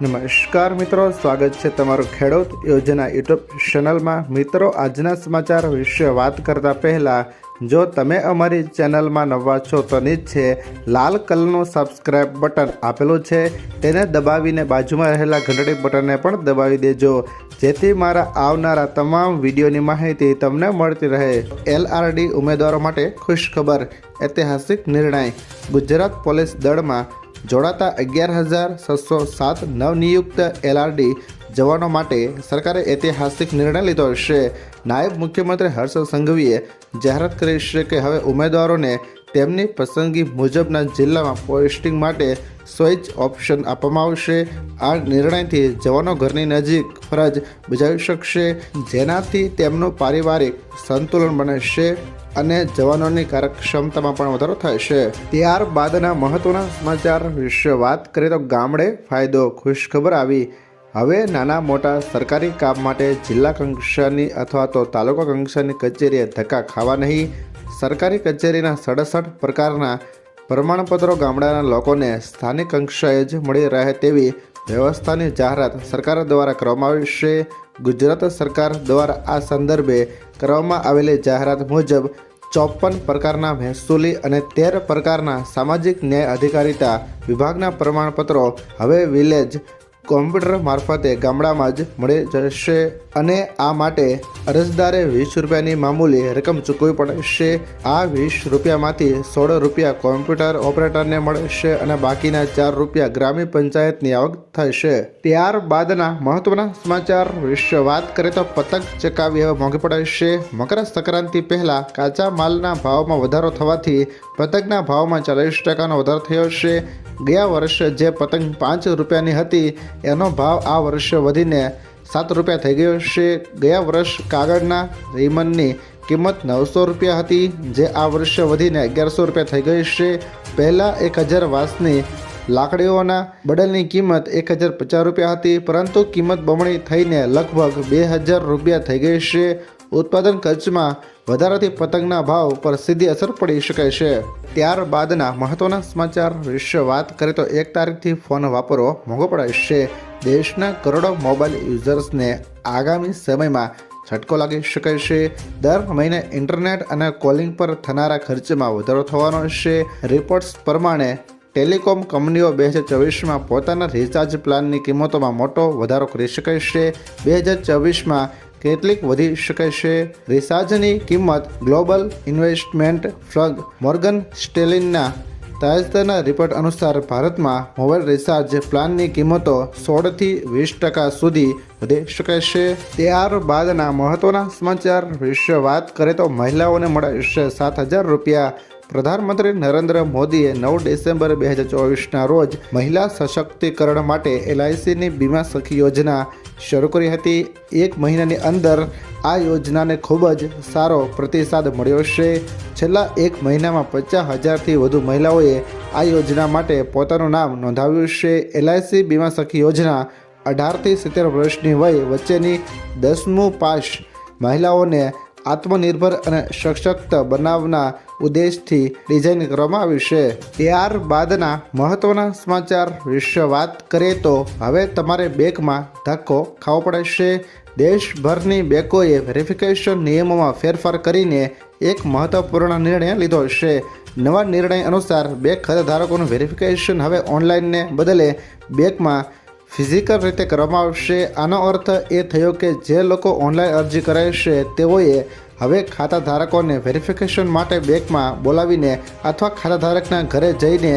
નમસ્કાર મિત્રો, સ્વાગત છે તમારું ખેડૂત યોજના યુટ્યુબ ચેનલમાં. મિત્રો, આજના સમાચાર વિશે વાત કરતા પહેલાં, જો તમે અમારી ચેનલમાં નવા છો તો નીચે લાલ કલરનું સબસ્ક્રાઇબ બટન આપેલું છે. તેને દબાવીને બાજુમાં રહેલા ઘંટડી બટનને પણ દબાવી દેજો, જેથી મારા આવનારા તમામ વિડીયોની માહિતી તમને મળતી રહે. એલઆરડી ઉમેદવારો માટે ખુશખબર, ઐતિહાસિક નિર્ણય. ગુજરાત પોલીસ દળમાં જોડાતા અગિયાર હજાર છસો સાત નવનિયુક્ત એલઆરડી જવાનો માટે સરકારે ઐતિહાસિક નિર્ણય લીધો છે. નાયબ મુખ્યમંત્રી હર્ષ સંઘવીએ જાહેરાત કરી છે કે હવે ઉમેદવારોને તેમની પસંદગી મુજબના જિલ્લામાં પોસ્ટિંગ માટે સ્વિચ ઓપ્શન આપવામાં આવશે. આ નિર્ણયથી જવાનો ઘરની નજીક ફરજ બજાવી શકશે. જેનાથી તેમનું પારિવારિક સંતુલન બનશે. અને જવાનોની કાર્યક્ષમતામાં પણ વધારો થશે ત્યારબાદના મહત્વના સમાચાર વિશે વાત કરીએ તો ગામડે ફાયદો ખુશખબર આવી. હવે નાના મોટા સરકારી કામ માટે જિલ્લા કક્ષાની અથવા તો તાલુકા કક્ષાની કચેરીએ ધક્કા ખાવા નહીં. સરકારી કચેરીના સડસઠ પ્રકારના પ્રમાણપત્રો ગામડાના લોકોને સ્થાનિક કક્ષાએ જ મળી રહે તેવી વ્યવસ્થાની જાહેરાત સરકાર દ્વારા કરવામાં આવી છે. ગુજરાત સરકાર દ્વારા આ સંદર્ભે કરવામાં આવેલી જાહેરાત મુજબ ચોપન પ્રકારના મહેસૂલી અને તેર પ્રકારના સામાજિક ન્યાય અધિકારીતા વિભાગના પ્રમાણપત્રો હવે વિલેજ કોમ્પ્યુટર મારફતે ગામડામાં જ મળી જશે અને આ માટે અરજદારે વીસ રૂપિયાની મામૂલી રકમ ચૂકવવી પડશે. આ વીસ રૂપિયામાંથી સોળ રૂપિયા કોમ્પ્યુટર ઓપરેટરને મળશે અને બાકીના ચાર રૂપિયા ગ્રામ્ય પંચાયતની આવક થશે. ત્યારબાદના મહત્વના સમાચાર. વિશે વાત કરીએ તો પતંગ ચકાવી હવે મોંઘી પડશે. મકર સંક્રાંતિ પહેલાં કાચા માલના ભાવમાં વધારો થવાથી પતંગના ભાવમાં ચાલીસ ટકાનો વધારો થયો છે. ગયા વર્ષે જે પતંગ પાંચ રૂપિયાની હતી એનો ભાવ આ વર્ષે વધીને સાત રૂપિયા થઈ ગયો છે. ગયા વર્ષ કાગળના રેમનની કિંમત નવસો રૂપિયા હતી, જે આ વર્ષે વધીને અગિયારસો રૂપિયા થઈ ગઈ છે. પહેલાં એક હજાર વાસની લાકડીઓના બડલની કિંમત એક હજાર પચાસ રૂપિયા હતી, પરંતુ કિંમત બમણી થઈને લગભગ બે હજાર રૂપિયા થઈ ગઈ છે. ઉત્પાદન ખર્ચમાં વધારાથી પતંગના ભાવ પર સીધી અસર પડી શકે છે. ત્યારબાદના મહત્વના સમાચાર વિશે વાત કરીએ તો એક તારીખથી ફોન વાપરવો મોંઘો પડશે દેશના કરોડો મોબાઈલ યુઝર્સને આગામી સમયમાં છટકો લાગી શકે છે. દર મહિને ઇન્ટરનેટ અને કોલિંગ પર થનારા ખર્ચમાં વધારો થવાનો છે. રિપોર્ટ્સ પ્રમાણે ટેલિકોમ કંપનીઓ બે હજાર ચોવીસમાં પોતાના રિચાર્જ પ્લાનની કિંમતોમાં મોટો વધારો કરી શકે છે. બે હજાર ચોવીસમાં કેટલીક વધી શકે છે. રિસાર્જની કિંમત ગ્લોબલ ઇન્વેસ્ટમેન્ટ ફ્લગ મોર્ગન સ્ટેલિનના તાજેતરના રિપોર્ટ અનુસાર ભારતમાં મોબાઈલ રિચાર્જ પ્લાનની કિંમતો સોળથી વીસ ટકા સુધી વધી શકે છે. ત્યારબાદના મહત્વના સમાચાર વિશે વાત કરે તો મહિલાઓને મળશે સાત હજાર રૂપિયા પ્રધાનમંત્રી નરેન્દ્ર મોદીએ નવ ડિસેમ્બર બે હજાર ચોવીસના રોજ મહિલા સશક્તિકરણ માટે એલઆઈસીની બીમા સખી યોજના શરૂ કરી હતી. એક મહિનાની અંદર આ યોજનાને ખૂબ જ સારો પ્રતિસાદ મળ્યો છે. છેલ્લા એક મહિનામાં પચાસ હજારથી વધુ મહિલાઓએ આ યોજના માટે પોતાનું નામ નોંધાવ્યું છે. એલઆઈસી બીમા સખી યોજના અઢારથી સિત્તેર વર્ષની વય વચ્ચેની દસમું પાસ મહિલાઓને આત્મનિર્ભર અને સશક્ત બનાવના ઉદ્દેશથી ડિઝાઇન કરવામાં આવ્યું છે. ત્યારબાદના મહત્વના સમાચાર વિશે વાત કરીએ તો હવે તમારે બેંકમાં ધક્કો ખાવો પડશે. દેશભરની બેંકોએ વેરિફિકેશન નિયમોમાં ફેરફાર કરીને એક મહત્વપૂર્ણ નિર્ણય લીધો છે. નવા નિર્ણય અનુસાર બેંક ખાતાધારકોનું વેરિફિકેશન હવે ઓનલાઈનને બદલે બેંકમાં ફિઝિકલ રીતે કરવામાં આવશે. આનો અર્થ એ થયો કે જે લોકો ઓનલાઈન અરજી કરાવશે તેઓએ હવે ખાતાધારકોને વેરિફિકેશન માટે બેંકમાં બોલાવીને અથવા ખાતાધારકના ઘરે જઈને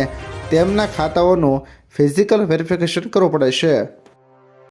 તેમના ખાતાઓનું ફિઝિકલ વેરિફિકેશન કરવું પડે છે.